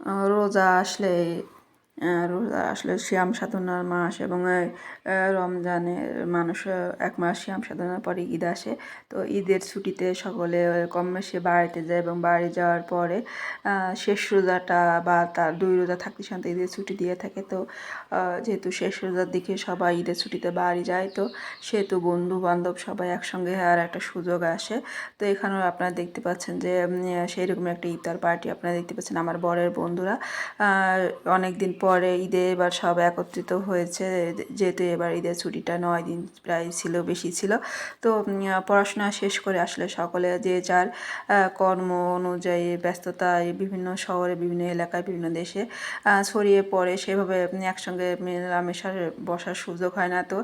আহ, রোজা আসলে আহ, রোজা আসলে শ্যাম সাধনার মাস এবং রমজানের মানুষ এক মাস শ্যাম সাধনার পরে ঈদ আসে। তো ঈদের ছুটিতে সকলে কম বেশি বাড়িতে যায় এবং বাড়ি যাওয়ার পরে শেষ রোজাটা বা তার দুই রোজা থাকতে সাথে ঈদের ছুটি দিয়ে থাকে। তো যেহেতু শেষ রোজার দিকে সবাই ঈদের ছুটিতে বাড়ি যায়, তো সেহেতু বন্ধু বান্ধব সবাই একসঙ্গে আর একটা সুযোগ আসে। তো এখানেও আপনারা দেখতে পাচ্ছেন যে সেই রকম একটা ইফতার পার্টি আপনারা দেখতে পাচ্ছেন আমার বরের বন্ধুরা। অনেক দিন পরে ঈদে এবার সব একত্রিত হয়েছে। যেহেতু এবার ঈদের ছুটিটা নয় দিন প্রায় ছিল, বেশি ছিল। তো পড়াশোনা শেষ করে আসলে সকলে যে যার কর্ম অনুযায়ী ব্যস্ততায় বিভিন্ন শহরে, বিভিন্ন এলাকায়, বিভিন্ন দেশে ছড়িয়ে পড়ে, সেভাবে একসঙ্গে মেলামেশার বসার সুযোগ হয় না। তো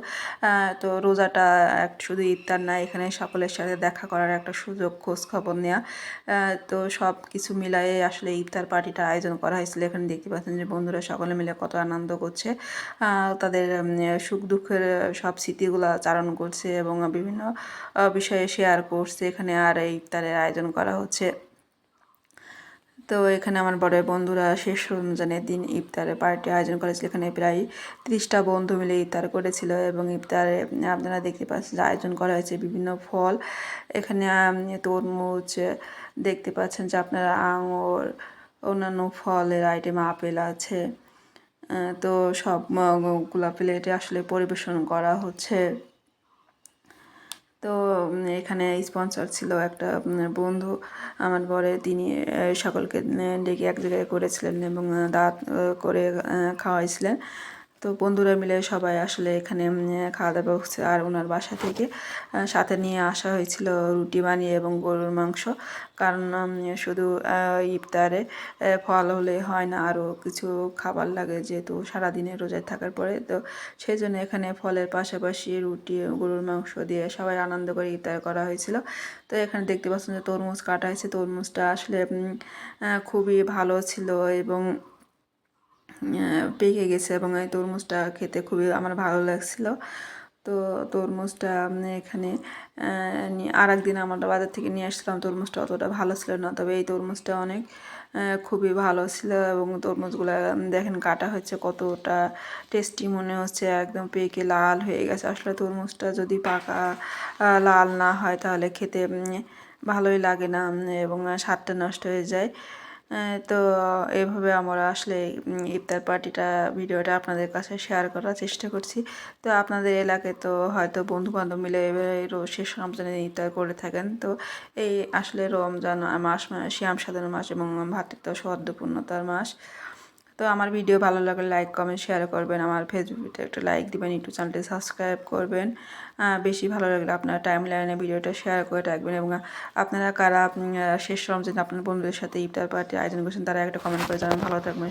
তো রোজাটা এক, শুধু ইফতার না, এখানে সকলের সাথে দেখা করার একটা সুযোগ খোঁজ খবর নেওয়া তো সব কিছু মিলায়ে আসলে ইফতার পার্টিটা আয়োজন করা হয়েছিল। এখানে দেখতে পাচ্ছেন যে বন্ধুরা সকলে মিলে কত আনন্দ করছে তাদের সুখ দুঃখের সব স্মৃতিগুলো চারণ করছে এবং বিভিন্ন বিষয়ে শেয়ার করছে। এখানে আর ইফতারের আয়োজন করা হচ্ছে। তো এখানে আমার বড় বন্ধুরা শেষ রমজানের দিন ইফতারের পার্টি আয়োজন করেছিল। এখানে প্রায় ত্রিশটা বন্ধু মিলে ইফতার করেছিল এবং ইফতারে আপনারা দেখতে পাচ্ছেন আয়োজন করা হয়েছে বিভিন্ন ফল। এখানে তরমুজ, দেখতে পাচ্ছেন যে আপনারা আঙুর, অন্যান্য ফলের আইটেম আপেল আছে। তো সবগুলা প্লেটে আসলে পরিবেশন করা হচ্ছে। তো এখানে স্পন্সর ছিল একটা বন্ধু আমার পরে তিনি সকলকে ডেকে এক জায়গায় করেছিলেন এবং দাঁত করে খাওয়াইছিলেন। তো বন্ধুরা মিলে সবাই আসলে এখানে খাওয়া দাওয়া হচ্ছে আর ওনার বাসা থেকে সাথে নিয়ে আসা হয়েছিল রুটি বানিয়ে এবং গরুর মাংস। কারণ শুধু ইফতারে ফল হলে হয় না, আরও কিছু খাবার লাগে যেহেতু সারাদিনে রোজায় থাকার পরে। তো সেই জন্য এখানে ফলের পাশাপাশি রুটি, গরুর মাংস দিয়ে সবাই আনন্দ করে ইফতার করা হয়েছিল। তো এখানে দেখতে পাচ্ছেন যে তরমুজ কাটা হয়েছে। তরমুজটা আসলে খুবই ভালো ছিল এবং পেকে গেছে এবং এই তরমুজটা খেতে খুবই আমার ভালো লাগছিল। তো তরমুজটা এখানে আর একদিন আমরা বাজার থেকে নিয়ে আসছিলাম। তরমুজটা অতটা ভালো ছিল না, তবে এই তরমুজটা অনেক খুবই ভালো ছিল এবং তরমুজগুলো দেখেন কাটা হচ্ছে কতটা টেস্টি মনে হচ্ছে, একদম পেকে লাল হয়ে গেছে। আসলে তরমুজটা যদি পাকা লাল না হয় তাহলে খেতে ভালোই লাগে না এবং স্বাদটা নষ্ট হয়ে যায়। তো এভাবে আমরা আসলে ইফতার পার্টিটা, ভিডিওটা আপনাদের কাছে শেয়ার করার চেষ্টা করছি। তো আপনাদের এলাকায় তো হয়তো বন্ধুবান্ধব মিলে এভাবে শেষ রমজানে ইফতার করে থাকেন। তো এই আসলে রমজান মাস মানে শ্যাম সাধারণ মাস এবং ভাতৃত্ব সদ্যপূর্ণতার মাস। তো আমার ভিডিও ভালো লাগলে লাইক কমেন্ট শেয়ার করবেন। আমার ফেসবুকে একটা লাইক দিবেন, ইউটিউব চ্যানেলটি সাবস্ক্রাইব করবেন। বেশি ভালো লাগলে আপনারা টাইম লাইনে ভিডিওটা শেয়ার করে রাখবেন এবং আপনারা কারা শেষ রমজান, আপনার বন্ধুদের সাথে ইফতার পার্টি আয়োজন করছেন, তারা একটা কমেন্ট করে জানান ভালো থাকবেন